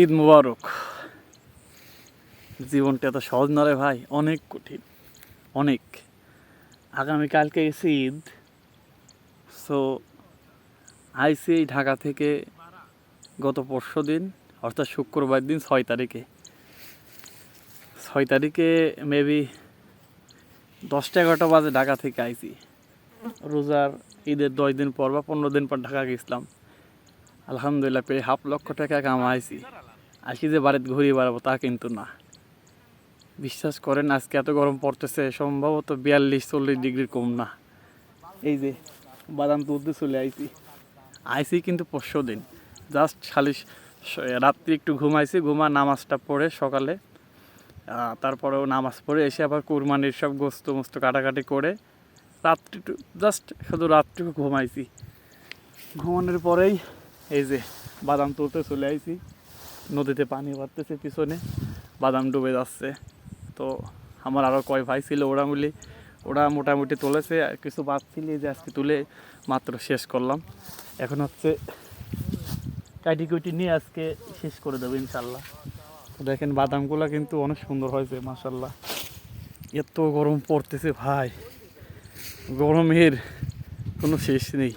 ঈদ মুবারক। জীবনটা এত সহজ না রে ভাই, অনেক কঠিন, অনেক। আগামীকালকে এসে ঈদ সো আইসি ঢাকা থেকে গত পরশু দিন, অর্থাৎ শুক্রবার দিন ছয় তারিখে। ছয় তারিখে মেবি দশটা এগারোটা বাজে ঢাকা থেকে আইসি। রোজার ঈদের দশ দিন পর বা পনেরো দিন পর ঢাকা গেছিলাম। আলহামদুলিল্লাহ পেয়ে হাফ লক্ষ টাকা কামাইছি। আজকে যে বাড়িতে ঘুরিয়ে বেড়াবো তা কিন্তু না। বিশ্বাস করেন, আজকে এত গরম পড়তেছে, সম্ভবত বিয়াল্লিশ চল্লিশ ডিগ্রির কম না। এই যে বাদাম তুলতে চলে আইছি। আইসি কিন্তু পরশু দিন। জাস্ট খালি রাত্রি একটু ঘুমাইছি, ঘুমা নামাজটা পড়ে সকালে। তারপরেও নামাজ পড়ে এসে আবার কুরবানির সব গোস্ত মোস্ত কাটাকাটি করে রাত্রি জাস্ট শুধু রাত্রিটুকু ঘুমাইছি। ঘুমানোর পরেই এই যে বাদাম তুলতে চলে আইছি। নদীতে পানি বাড়তেছে, পিছনে বাদাম ডুবে যাচ্ছে। তো আমার আরও কয় ভাই ছিল ওরা মিলি, ওরা মোটামুটি তুলেছে। কিছু বাদ ছিল যে আজকে তুলে মাত্র শেষ করলাম। এখন হচ্ছে কাটি কুটি নিয়ে আজকে শেষ করে দেবো ইনশাল্লাহ তো দেখেন বাদামগুলো কিন্তু অনেক সুন্দর হয়েছে মাসাল্লাহ এত গরম পড়তেছে ভাই। গরমের কোনো শেষ নেই।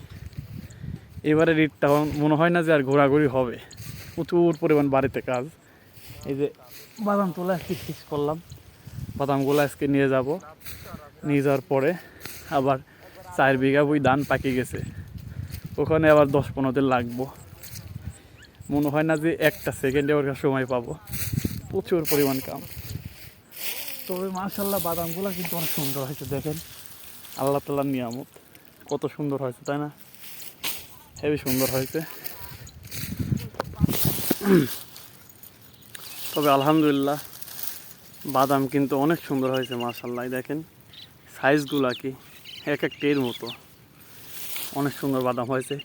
এবারে রিটটা মনে হয় না যে আর ঘোরাঘুরি হবে। প্রচুর পরিমাণ বাড়িতে কাজ। এই যে বাদাম তোলা শেষ করলাম। বাদামগুলো আজকে নিয়ে যাব। নিয়ে যাওয়ার পরে আবার চার বিঘা বই ধান পাকি গেছে। ওখানে আবার দশ পনেরো দিন লাগবো। মনে হয় না যে একটা সেকেন্ডে ওর সময় পাবো। প্রচুর পরিমাণ কাম। তবে মার্শাল্লাহ বাদামগুলো কিন্তু অনেক সুন্দর হয়েছে, দেখেন। আল্লাহ তালার নিয়ামত। কত সুন্দর হয়েছে, তাই না? হেবি সুন্দর হয়েছে। তবে আলহামদুলিল্লাহ, বাদাম কিন্তু অনেক সুন্দর হয়েছে মার্শাল্লাহ দেখেন, সাইজগুলা কি, এক একটা এর মতো। অনেক সুন্দর বাদাম হয়েছে।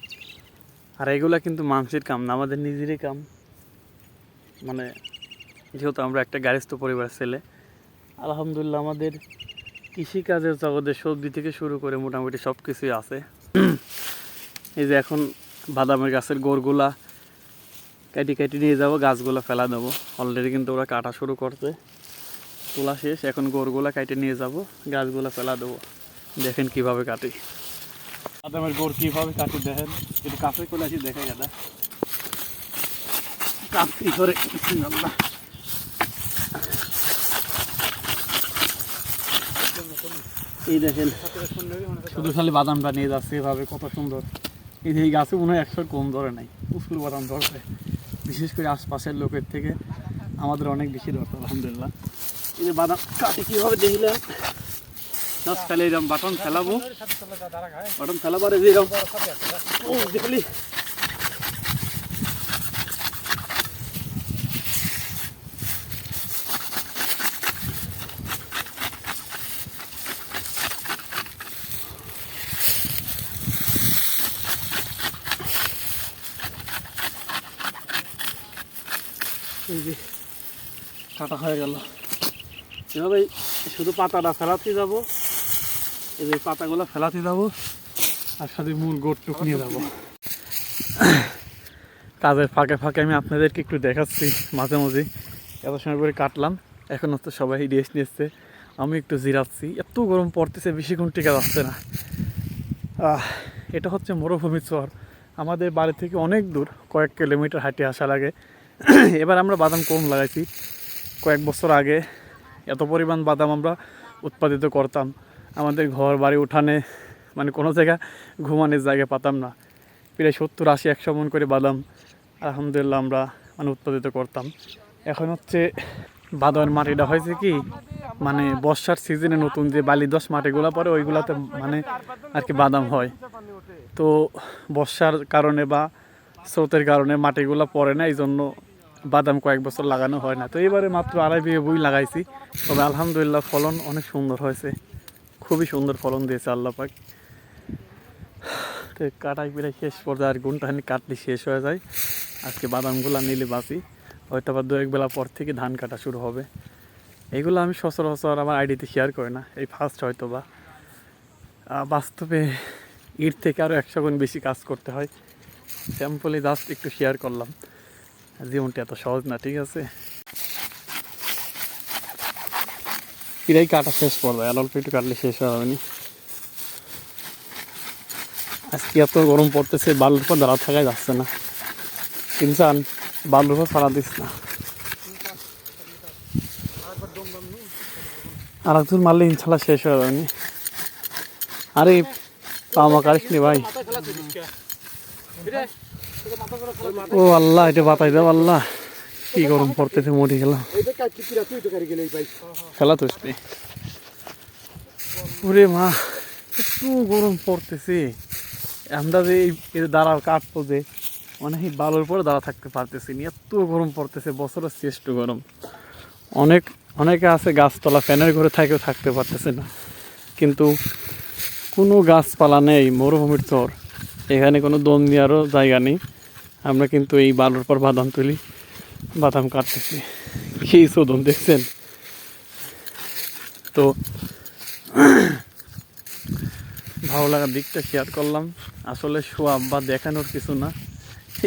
আর এগুলা কিন্তু মানুষের কাম না, আমাদের নিজেরই কাম। মানে যেহেতু আমরা একটা গ্যারেস্ত পরিবার ছেলে, আলহামদুলিল্লাহ আমাদের কৃষিকাজের জগতে সবজি থেকে শুরু করে মোটামুটি সব কিছুই আছে। এই যে এখন বাদামের গাছের গোড়গুলা কেটে কেটে নিয়ে যাব, গাছগুলো ফেলা দেবো। অলরেডি কিন্তু ওরা কাটা শুরু করছে। তোলা শেষ, এখন গোড়গুলা কেটে নিয়ে যাব, গাছগুলো ফেলা দেবো। দেখেন কীভাবে কাটি। বাদামের গোড় কীভাবে কাটি দেখেন? একটু কাছে করে আসি, দেখে গেদা। এই দেখেন, শুধু খালি বাদামটা নিয়ে যাচ্ছে এভাবে, কত সুন্দর। এই এই গাছে মনে হয় একশো কম ধরে নাই প্রচুর বাদাম ধরছে বিশেষ করে আশপাশের লোকের থেকে আমাদের অনেক বেশি দরকার, আলহামদুলিল্লাহ। এই যে বাদাম কাটে কীভাবে দেখলাম জাস্ট খালি এরকম বাটন ফেলাবো। বাটন ফেলাবার এরকম দেখলি? এই যে কাটা হয়ে গেল। এভাবে শুধু পাতাটা ফেলাতে যাব এই যে পাতাগুলো ফেলাতে যাব, আর সাথে মূল গোটটুক নিয়ে যাব। কাজের ফাঁকে ফাঁকে আমি আপনাদেরকে একটু দেখাচ্ছি, মাঝে মাঝে এত সময় করে কাটলাম এখন হচ্ছে সবাই রেস্ট নিচ্ছে। আমি একটু জিরাচ্ছি, এত গরম পড়তেছে বেশিক্ষণ টিকা যাচ্ছে না। এটা হচ্ছে মরুভূমি চর। আমাদের বাড়ি থেকে অনেক দূর, কয়েক কিলোমিটার হাঁটে আসা লাগে। এবার আমরা বাদাম কম লাগাইছি? কয়েক বছর আগে এত পরিমাণ বাদাম আমরা উৎপাদিত করতাম। আমাদের ঘর, বাড়ি, উঠানে মানে কোনো জায়গা ঘুমানোর জায়গা পাতাম না। প্রায় সত্তর, আশি, একশো মন করে বাদাম আলহামদুলিল্লাহ আমরা মানে উৎপাদিত করতাম। এখন হচ্ছে বাদামের মাটিটা হয়েছে কি মানে বর্ষার সিজনে নতুন যে বালি দশ মাটিগুলো পরে ওইগুলাতে মানে আর কি বাদাম হয়। তো বর্ষার কারণে বা স্রোতের কারণে মাটিগুলো পড়ে না এই জন্য বাদাম কয়েক বছর লাগানো হয় না। তো এবারে মাত্র আড়াই বিঘে বই লাগাইছি। তবে আলহামদুলিল্লাহ ফলন অনেক সুন্দর হয়েছে। খুবই সুন্দর ফলন দিয়েছে আল্লাহ পাক। তো কাটাই প্রায় শেষ পর্যায়ে আর গুণটাহানি কাটলে শেষ হয়ে যায়। আজকে বাদামগুলো নিলে বাঁচি। হয়তো আবার দু এক বেলা পর থেকে ধান কাটা শুরু হবে। এগুলো আমি সচরাচর আমার আইডিতে শেয়ার করি না। এই ফার্স্ট হয়তো বা। বাস্তবে ইট থেকে আরও একশো গুণ বেশি কাজ করতে হয়। স্যাম্পলি জাস্ট একটু শেয়ার করলাম। জীবনটা এত সহজ না, ঠিক আছে? এটাই কাটা শেষ পড়বে আর অল্প একটু কাটলে শেষ যাবে নি। আজকে এত গরম পড়তেছে, বালুর পর দাঁড়া থাকাই যাচ্ছে না। ইনসান, বালুর পর ফাড়া দিস না। আর একজন মারলে ইনশাল্লাহ শেষ হয়ে যাবে আরে পামা কারিস ভাই। ও আল্লাহ, এটা বাতাই দাও, আল্লাহ। কি গরম পড়তেছে, মরে গেলাম। খেলা তো ওরে মা, একটু গরম পড়তেছে। এই এই দাঁড়া কাটবো যে মানে এই বালুর পরে দাঁড়া থাকতে পারতেছি না। এত গরম পড়তেছে, বছরের শ্রেষ্ঠ গরম। অনেক অনেকে আছে গাছতলা, ফ্যানের ঘরে থাকেও থাকতে পারতেছে না। কিন্তু কোনো গাছপালা নেই, মরুভূমির চর। এখানে কোনো দম দেওয়ারও জায়গা নেই। আমরা কিন্তু এই বালুর পর বাদাম তুলি, বাদাম কাটতেছি। কি শোধন দেখছেন? তো ভালো লাগার দিকটা শেয়ার করলাম। আসলে সোয়াব বা দেখানোর কিছু না।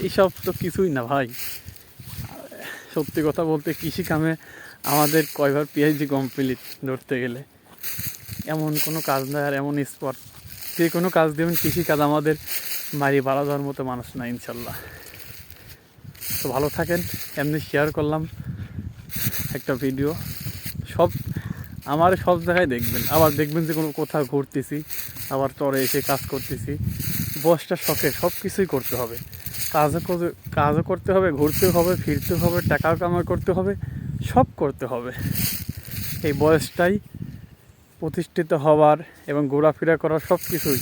এইসব তো কিছুই না ভাই। সত্যি কথা বলতে কৃষি কামে আমাদের কয়বার পিএইচডি কমপ্লিট ধরতে গেলে। এমন কোনো কাজ নয় আর এমন স্পট যে কোনো কাজ দেবেন কৃষিকাজ আমাদের মারি বাড়া দেওয়ার মতো মানুষ না, ইনশাল্লাহ। তো ভালো থাকেন, এমনি শেয়ার করলাম একটা ভিডিও সব, আমার সব জায়গায় দেখবেন, আবার দেখবেন যে কোনো কোথাও ঘুরতেছি, আবার চরে এসে কাজ করতেছি। বসটা শখে, সব কিছুই করতে হবে। কাজও কাজও করতে হবে, ঘুরতেও হবে, ফিরতেও হবে, টাকাও কামাই করতে হবে, সব করতে হবে। এই বয়সটাই প্রতিষ্ঠিত হওয়ার এবং ঘোরাফেরা করার সব কিছুই।